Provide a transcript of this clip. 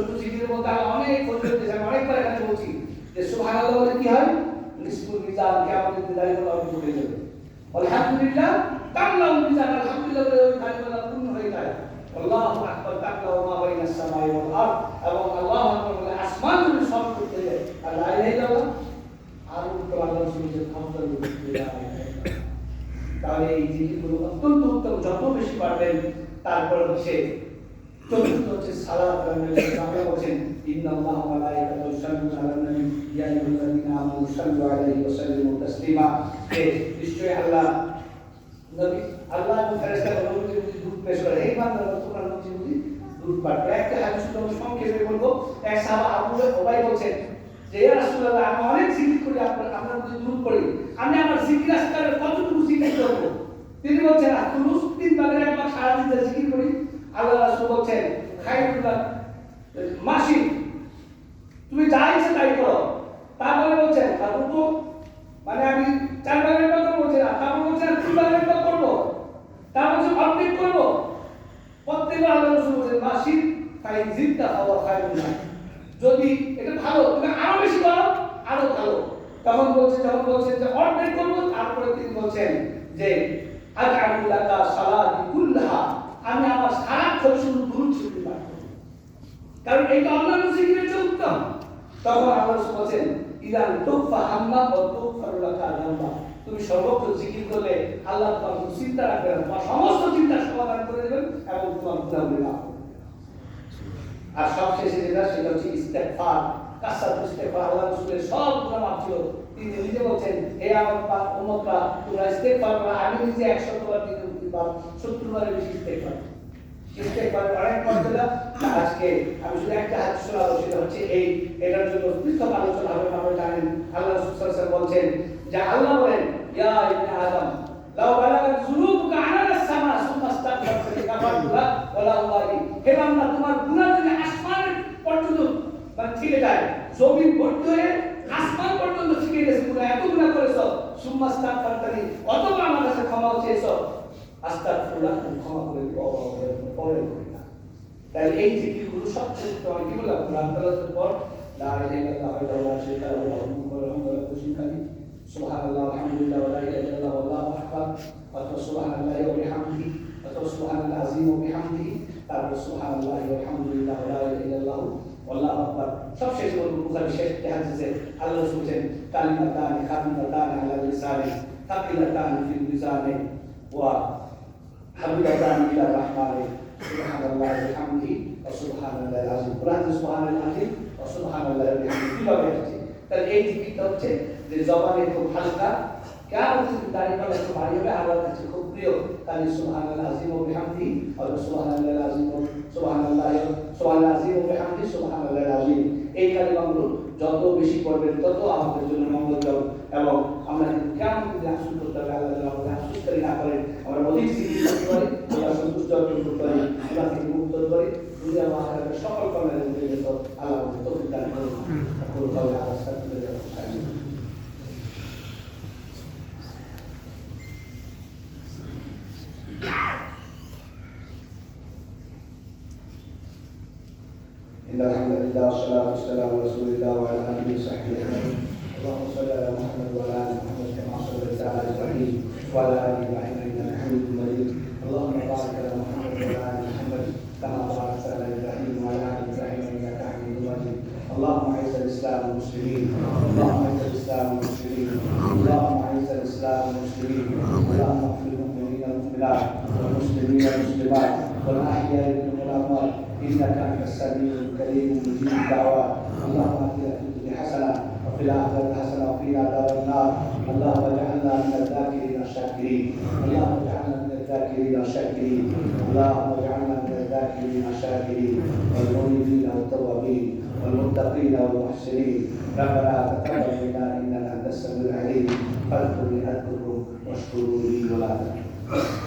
ছোট্ট জিকিরের মধ্যে আমি অনেক ফজিলত দিয়েছি আমি অনেকবার এখানে বলছি যে সুবহানাল্লাহ বলে কি হয়? নিসফুল মিজান কিয়ামতের দিন দাঁড়িয়ে বলা অর্জন হয়ে যাবে। আলহামদুলিল্লাহ তামলাউ মিজান, আলহামদুলিল্লাহ বলে ওই বলা পূর্ণ হয়ে যায়। আল্লাহু আকবার মা সামাই ওয়াল আরদ, এবং আকবার বলে আসমান সব আর আর সুবহানাহু ক্ষমতা তাহলে এই জিনিসগুলো অত্যন্ত উত্তম, যত বেশি পারবেন, তারপরে হচ্ছে আমি আমার তিনি বলছেন তিন ভাগের এক ভাগ সারা দিন জিকির করি আল্লাহ রাসূল বলছেন, খাইরুল্লাহ, মাসি, তুমি যা ইচ্ছে তাই করো। তারপরে বলছেন তারপর তো মানে আমি চার ভাগের ভাগ বলছি না, তারপর বলছেন তিন ভাগের ভাগ করব তারপর বলছে অর্ধেক করব। প্রত্যেকবার আল্লাহ রাসূল বলছেন, মাসি ফাইন জিদ্দা হওয়া খাইরুল্লাহ। যদি এটা ভালো, তুমি আরও বেশি করো, আরও ভালো। তখন বলছে, যখন বলছেন যে অর্ধেক করব, তারপরে তিনি বলছেন যে আজআলুল্লাকা সালাতি কুল্লাহা, আমি আমার শুধু দুরূদ শরীফ পাঠ কারণ এইটা অন্যান্য জিকিরের চেয়ে উত্তম। তখন আল্লাহ রাসূল বলেন ইদান তুফা হাম্মা ও তুফারুলাকা জাম্বা তুমি সর্বত্র জিকির করলে আল্লাহ তোমার চিন্তা রাখবেন তোমার সমস্ত চিন্তা সমাধান করে দেবেন এবং তোমার গুণাগুলি লাভ আর সবশেষে যেটা, সেটা হচ্ছে ইস্তেগফার। কাসার ইস্তেগফার, আল্লাহ রাসূলের সব গুনাহ মাফ ছিল। তিনি নিজে বলছেন, হে আমার পা- উম্মতরা, তোমরা ইস্তেগফার করো, আমি নিজে 100 বার দিনে 70 বারের বেশি ইস্তেগফার অনেক মর্যাদা আজকে আমি শুধু একটা শোনাবো, সেটা হচ্ছে এই, এটার জন্য পৃথক আলোচনা হবে আপনারা জানেন আল্লাহ রাসূল বলছেন যে আল্লাহ বলেন, ইয়া ইবনে আদম, লাউ বালাগাত যুনুবুকা আনালাস সামা সুম্মা ইস্তাগফারতা গাফারতুলা ওয়ালা উবালি হে বান্দা, তোমার গুনাহ যদি আসমানের পর্যন্ত মানে ঠিক যায়, জমি ভর্তি হয়ে আসমান আমার ক্ষমা চেয়েছো আস্তাগফিরুল্লাহ, তুমি ক্ষমা করে দিও পরে করি তাই এই জিকিরগুলো সবচেয়ে তোমার কি বললাম তেলাওয়াতের পর? সুবহানাল্লাহ, আলহামদুলিল্লাহ ওয়া লা ইলাহা ইল্লাল্লাহ, ওয়াল্লাহু আকবার অথবা সুবহানাল্লাহি ওয়া বিহামদিহি অথবা সুবহানাল আযীম ওয়া তারপর সুবহানাল্লাহি ওয়া আলহামদুলিল্লাহ ওয়া লা ইলাহা ইল্লাল্লাহ, ওয়াল্লাহু আকবার। সব শেষ বলব বুখারী শেষ হাদিসে। আল্লাহ বলেন কালিমাতানি ফিল মিজানি ওয়া হাবিবাতানি ইলা রাহমানি সুবহানাল্লাহি ওয়া বিহামদিহি ওয়া সুবহানাল্লাহিল আযীম কুরআন সুবহানাল আযীম ওয়া সুবহানাল্লাহি বিহামদিহি কীভাবে এই জিকিরটা হচ্ছে সুবহানাল্লাহ সুবহানাল্লাহ সুবহানাল্লাহ যত বেশি পড়বেন, তত আমাদের জন্য মঙ্গলজনক এবং আমরা কেমন আফসুস করতে হবে আল্লাহ الرئيسي للمضطرب هي المصدر للمضطرب لكن المضطرب إذا ما حدث الشقر فما الذي يصل على الطفل أقول قولي على السبب الذي إن الحمد لله والصلاة والسلام على رسول الله وعلى آله وصحبه أجمعين وعلى آله على محمد وعلى آل محمد كما صليت على إبراهيم وعلى آل إبراهيم إنك حميد والمسلمين والمسلمات والأحياء منهم والأموات إنك أنت السميع الكريم مجيب الدعوات اللهم آتنا في الدنيا حسنة وفي الآخرة حسنة وقنا عذاب النار اللهم اجعلنا من الذاكرين الشاكرين اللهم اجعلنا من الذاكرين الشاكرين اللهم اجعلنا من الذاكرين الشاكرين والمؤمنين والتوابين والمتقين والمحسنين ربنا تقبل منا انك انت السميع العليم uh,